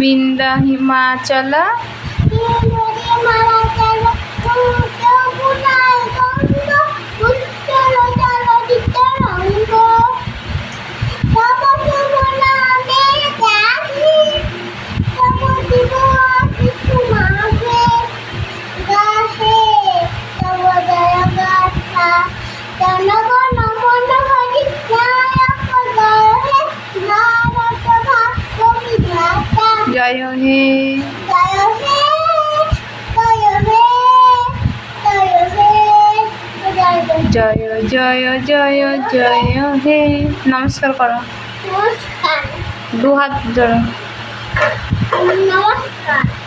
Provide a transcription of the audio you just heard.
বিন্দা হিমাচল। জয় হে জয় জয় জয় জয় হে। নমস্কার করো। দু হাত ধরো। নমস্কার।